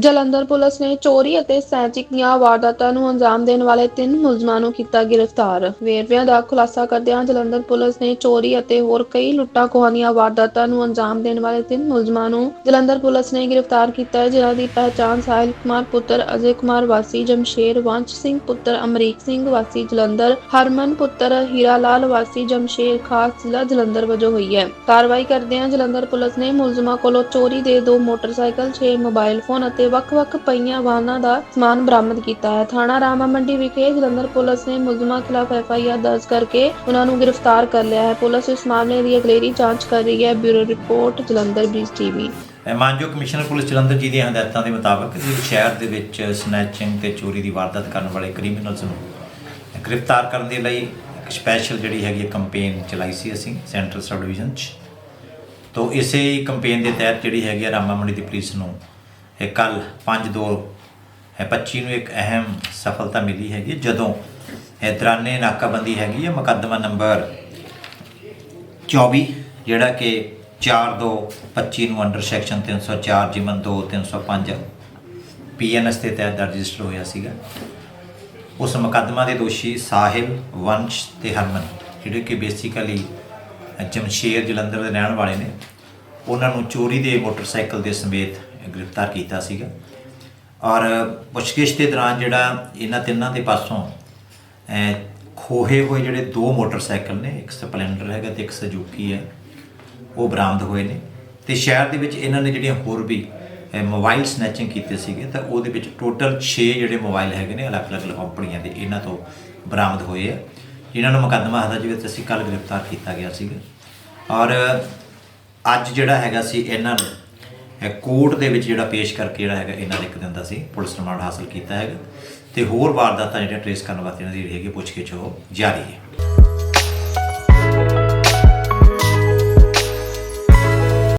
Jalandhar police ਨੇ ਚੋਰੀ ਅਤੇ ਸੈਂਚਿਕ ਦੀਆਂ ਵਾਰਦਾਤਾਂ ਨੂੰ ਅੰਜਾਮ ਦੇਣ ਵਾਲੇ ਤਿੰਨ ਮੁਲਜ਼ਮਾਂ ਨੂੰ ਕੀਤਾ ਗ੍ਰਿਫਤਾਰ। ਵੇਰਵਿਆਂ ਦਾ ਖੁਲਾਸਾ ਕਰਦਿਆਂ ਜਲੰਧਰ ਪੁਲਿਸ ਨੇ ਚੋਰੀ ਅਤੇ ਹੋਰ ਕਈ ਲੁੱਟਾਂ ਖੋਹਾਂ ਦੀਆਂ ਵਾਰਦਾਤਾਂ ਨੂੰ ਅੰਜਾਮ ਦੇਣ ਵਾਲੇ ਤਿੰਨ ਮੁਲਜ਼ਮਾਂ ਨੂੰ ਜਲੰਧਰ ਪੁਲਿਸ ਨੇ ਗ੍ਰਿਫਤਾਰ ਕੀਤਾ ਹੈ, ਜਿਨ੍ਹਾਂ ਦੀ ਪਹਿਚਾਣ ਸਾਹਿਲ ਕੁਮਾਰ ਪੁੱਤਰ, ਅਜੇ ਕੁਮਾਰ ਵਾਸੀ, ਜਮਸ਼ੇਰ ਵੰਸ਼ ਸਿੰਘ ਪੁੱਤਰ, ਅਮਰੀਕ ਸਿੰਘ ਵਾਸੀ ਜਲੰਧਰ, ਹਰਮਨ ਪੁੱਤਰ ਹੀਰਾ ਲਾਲ ਵਾਸੀ, ਜਮਸ਼ੇਰ ਖਾਸ ਜ਼ਿਲ੍ਹਾ ਜਲੰਧਰ ਵਜੋਂ ਹੋਈ ਹੈ। ਕਾਰਵਾਈ ਕਰਦਿਆਂ ਜਲੰਧਰ ਪੁਲਿਸ ਨੇ ਮੁਲਜ਼ਮਾਂ ਕੋਲੋਂ ਚੋਰੀ ਦੇ ਦੋ ਮੋਟਰਸਾਈਕਲ 6 ਮੋਬਾਈਲ ਫੋਨ ਅਤੇ ਵੱਖ-ਵੱਖ ਪਈਆਂ ਵਾਹਨਾਂ ਦਾ ਸਮਾਨ ਬਰਾਮਦ ਕੀਤਾ ਹੈ। ਥਾਣਾ ਰਾਮਾ ਮੰਡੀ ਵਿਖੇ ਜਲੰਧਰ ਪੁਲਿਸ ਨੇ ਮੁਲਜ਼ਮਾਂ ਖਿਲਾਫ ਐਫਆਈਆਰ ਦਰਜ ਕਰਕੇ ਉਹਨਾਂ ਨੂੰ ਗ੍ਰਿਫਤਾਰ ਕਰ ਲਿਆ ਹੈ। ਪੁਲਿਸ ਇਸ ਮਾਮਲੇ ਦੀ ਅਗਲੇਰੀ ਜਾਂਚ ਕਰ ਰਹੀ ਹੈ। Bureau report, Jalandhar Brij TV. ਮਾਨਯੋਗ ਕਮਿਸ਼ਨਰ ਪੁਲਿਸ ਜਲੰਧਰ ਜੀ ਦੀਆਂ ਹਦਾਇਤਾਂ ਦੇ ਮੁਤਾਬਕ ਸ਼ਹਿਰ ਦੇ ਵਿੱਚ ਸਨੈਚਿੰਗ ਤੇ ਚੋਰੀ ਦੀ ਵਾਰਦਾਤ ਕਰਨ ਵਾਲੇ ਕ੍ਰਿਮੀਨਲਸ ਨੂੰ ਗ੍ਰਿਫਤਾਰ ਕਰਨ ਦੇ ਲਈ ਇੱਕ ਸਪੈਸ਼ਲ ਜਿਹੜੀ ਹੈਗੀ ਕੰਪੇਨ ਚਲਾਈ ਸੀ ਅਸੀਂ, ਸੈਂਟਰਲ ਸਬ ਡਿਵੀਜ਼ਨ 'ਚ। ਤੋਂ ਇਸੇ ਕੰਪੇਨ ਦੇ ਤਹਿਤ ਜਿਹੜੀ ਹੈਗੀ ਆ ਰਾਮਾ ਮੰਡੀ ਦੀ ਪੁਲਿਸ ਨੂੰ ਕੱਲ 5 2 25 ਨੂੰ ਇੱਕ ਅਹਿਮ ਸਫਲਤਾ ਮਿਲੀ ਹੈਗੀ, ਜਦੋਂ ਇਹ ਨਾਕਾਬੰਦੀ ਹੈਗੀ ਹੈ, ਮੁਕੱਦਮਾ ਨੰਬਰ 24 ਜਿਹੜਾ ਕਿ 4225 ਨੂੰ ਅੰਡਰ ਸੈਕਸ਼ਨ 304 ਜਿਮਨ 2 305 ਪੀਐਨਐਸ ਦੇ ਤਹਿਤ ਰਜਿਸਟਰ ਹੋਇਆ ਸੀਗਾ। ਉਸ ਮੁਕੱਦਮਾ ਦੇ ਦੋਸ਼ੀ ਸਾਹਿਲ, ਵੰਸ਼ ਤੇ ਹਰਮਨ, ਜਿਹੜੇ ਕਿ ਬੇਸਿਕਲੀ ਜਮਸ਼ੇਰ ਜਲੰਧਰ ਦੇ ਰਹਿਣ ਵਾਲੇ ਨੇ। ਉਹਨਾਂ ਨੂੰ ਚੋਰੀ ਦੇ ਮੋਟਰਸਾਈਕਲ ਦੇ ਸਮੇਤ ਗ੍ਰਿਫਤਾਰ ਕੀਤਾ ਸੀਗਾ। ਔਰ ਪੁੱਛਗਿੱਛ ਦੇ ਦੌਰਾਨ ਜਿਹੜਾ ਇਹਨਾਂ ਤਿੰਨਾਂ ਦੇ ਪਾਸੋਂ ਖੋਹੇ ਹੋਏ ਜਿਹੜੇ ਦੋ ਮੋਟਰਸਾਈਕਲ ਨੇ, ਇੱਕ ਸਪਲੈਂਡਰ ਹੈਗਾ ਤੇ ਇੱਕ ਸਜੂਕੀ ਹੈ, ਉਹ ਬਰਾਮਦ ਹੋਏ ਨੇ। ਤੇ ਸ਼ਹਿਰ ਦੇ ਵਿੱਚ ਇਹਨਾਂ ਨੇ ਜਿਹੜੀਆਂ ਹੋਰ ਵੀ ਮੋਬਾਈਲ ਸਨੈਚਿੰਗ ਕੀਤੇ ਸੀਗੇ, ਤਾਂ ਉਹਦੇ ਵਿੱਚ ਟੋਟਲ 6 ਜਿਹੜੇ ਮੋਬਾਈਲ ਹੈਗੇ ਨੇ, ਅਲੱਗ-ਅਲੱਗ ਕੰਪਨੀਆਂ ਦੇ ਇਹਨਾਂ ਤੋਂ ਬਰਾਮਦ ਹੋਏ ਆ। ਜਿਨ੍ਹਾਂ ਨੂੰ ਮੁਕੱਦਮਾ ਹਦਾ ਜਿਵੇਂ ਅਸੀਂ ਕੱਲ ਗ੍ਰਿਫਤਾਰ ਕੀਤਾ ਗਿਆ ਸੀਗਾ। ਔਰ ਅੱਜ ਜਿਹੜਾ ਹੈਗਾ ਸੀ ਇਹਨਾਂ ਨੂੰ ਕੋਰਟ ਦੇ ਵਿੱਚ ਜਿਹੜਾ ਪੇਸ਼ ਕਰਕੇ ਜਿਹੜਾ ਹੈਗਾ ਇਹਨਾਂ ਨੇ ਇੱਕ ਦਿਨ ਦਾ ਸੀ ਪੁਲਿਸ ਰਿਮਾਂਡ ਹਾਸਲ ਕੀਤਾ ਹੈਗਾ। ਤੇ ਹੋਰ ਵਾਰਦਾਤਾਂ ਜਿਹੜੀਆਂ ਟ੍ਰੇਸ ਕਰਨ ਵਾਸਤੇ ਇਹਨਾਂ ਦੀ ਜਿਹੜੀ ਹੈਗੀ ਪੁੱਛਗਿੱਛ ਉਹ ਜਾਰੀ ਹੈ।